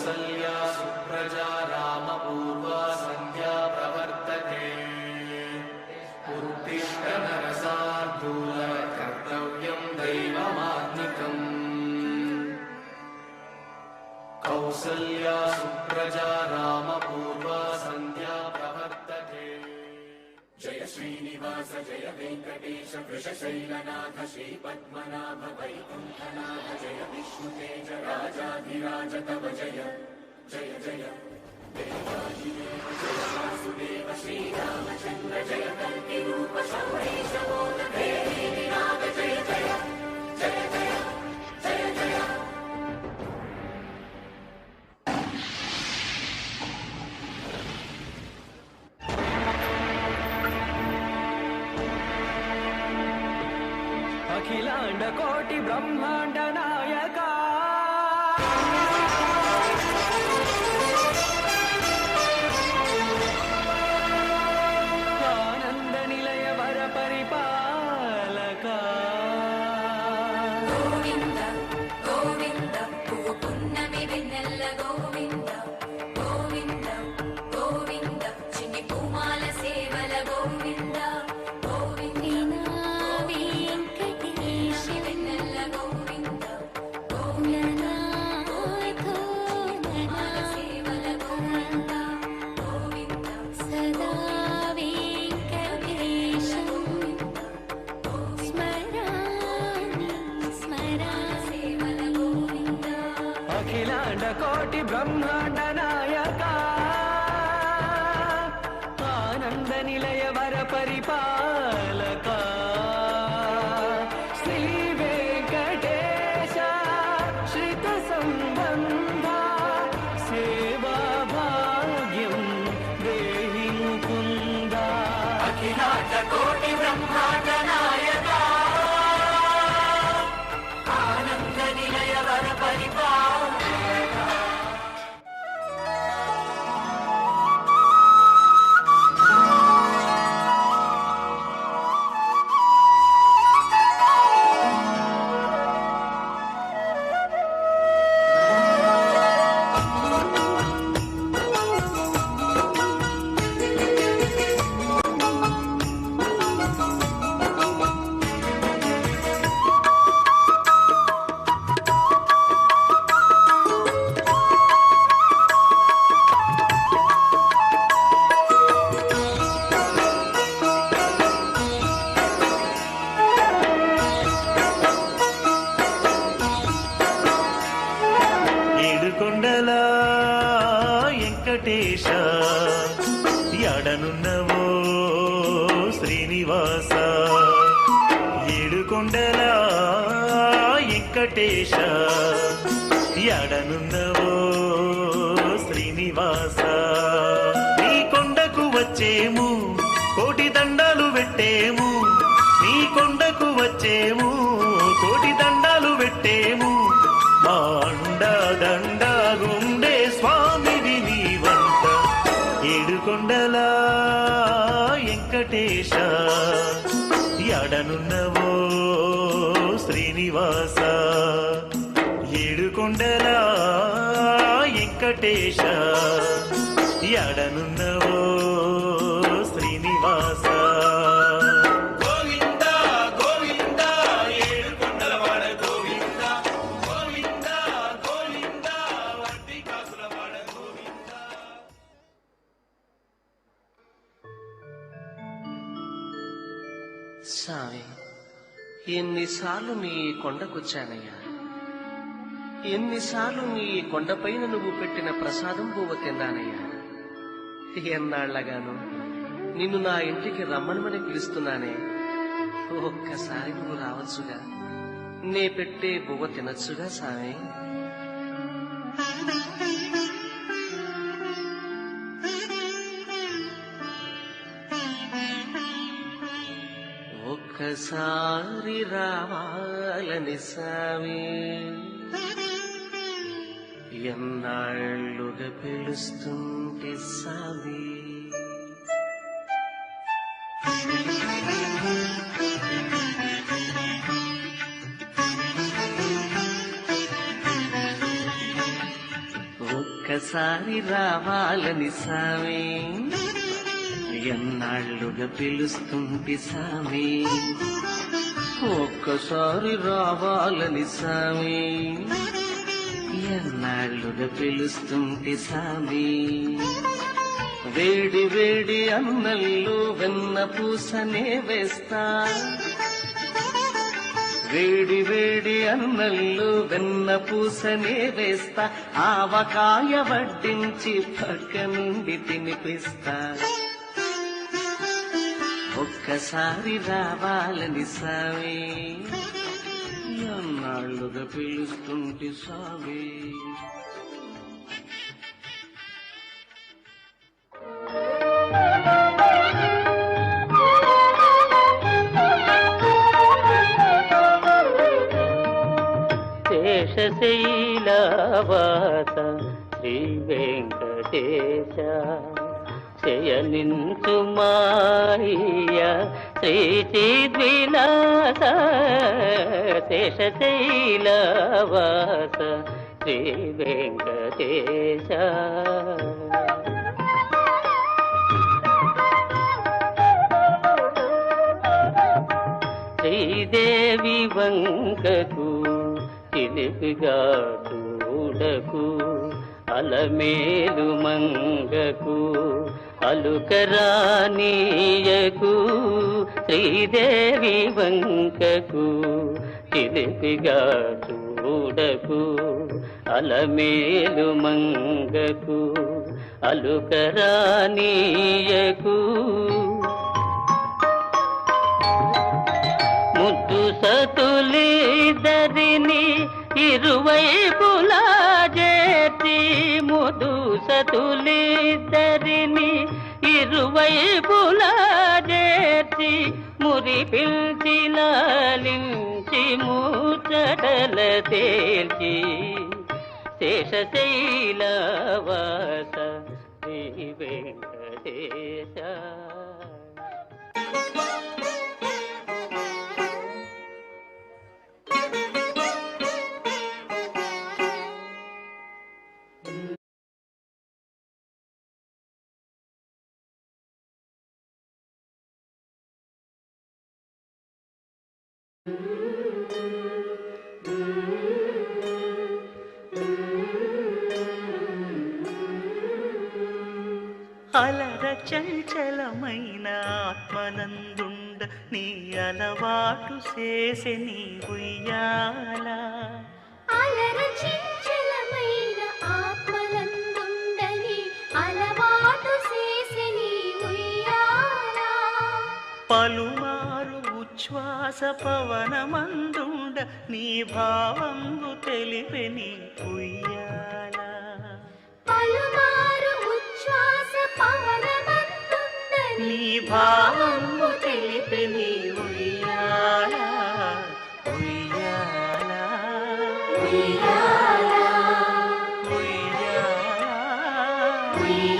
कौसल्या सुप्रजा वृषशैलनाथ श्रीपद्मनाभ वैकुण्ठनाथ जय विष्णुतेज राजाधिराज तव जय जय जय देवादिदेव जय वासुदेव श्रीरामचन्द्र जय कल्किरूप शौरीश मोदधेरी विनाद जय जय जय అఖిలాండ కోటి కోటి బ్రహ్మాండ వెంకటేశ. ఎడనున్నవో శ్రీనివాస. ఏడుకొండల వెంకటేశ. ఎడనున్నవో వెంకటేశ ఎడనున్నవో శ్రీనివాస. ఏడుకొండల వెంకటేశ. ఎడనున్నవో ఎన్నిసార్లు నీ కొండకొచ్చానయ్యా? ఎన్నిసార్లు నీ కొండపైన నువ్వు పెట్టిన ప్రసాదం పువ్వు తిన్నానయ్యా? ఎన్నాళ్ళగాను నిన్ను నా ఇంటికి రమ్మనమని పిలుస్తున్నానే. ఒక్కసారి నువ్వు రావచ్చుగా. నే పెట్టే బువ్వ తినచ్చుగా స్వామి ఒక్కసారి రావాలని సామి. ఎన్నాళ్ళుగా పిలుస్తుంటే సామి. ఒక్కసారి రావాలని సామి. ఎన్నాళ్ళుగా పిలుస్తుంది సామి? ఒక్కసారి రావాలని సామి. ఎన్నాళ్ళుగా పిలుస్తుంది సామి? వేడి వేడి అన్నల్లు వెన్న పూసనే వేస్తా. వేడి వేడి అన్నల్లు వెన్న పూసనే వేస్తా. ఆవకాయ వడ్డించి పక్క నుండి తినిపిస్తా. ఒక్కసారి రావాలని సావే. ఎన్నాళ్ళుగా పిలుస్తుంటే సావే. శేషశైలవాస శ్రీ వెంకటేశ. శయనించు మాయ శ్రీ చిద్విలాస శేషశైలవాస శ్రీ వెంకటేశ. శ్రీదేవి వంకకు చిలిపిగా చూడకు అలమేలు మంగకు అలుకరానీయకు శ్రీదేవి వంకకు చిలిపిగా చూడకు అలమేలు మంగకు అలుకరానీయకు ముద్దు సతులిద్దరిని ఇరువైపులా చేర్చి ముద్దు సతులిద్దరిని ఇరువైపులా చేర్చి మురి పిలిచి లాలించి మూచటల తేల్చి శేషశైలవాస శ్రీ వెంకటేశ. అలర చంచలమైన ఆత్మనందుండ నీ అలవాటు చేసే నీ ఉయ్యాల అలర చంచలమైన ఆత్మలందుండని అలవాటు చేసిని ఉయ్యాల పలుమారు రసపవనమందుండ నీ భావంబు తెలిపెని ఉయ్యాల. నీ భావంగు తెలిపెని ఉయ్యాల. ఉయ్యాల. ఉయ్యాల. ఉయ్యాల.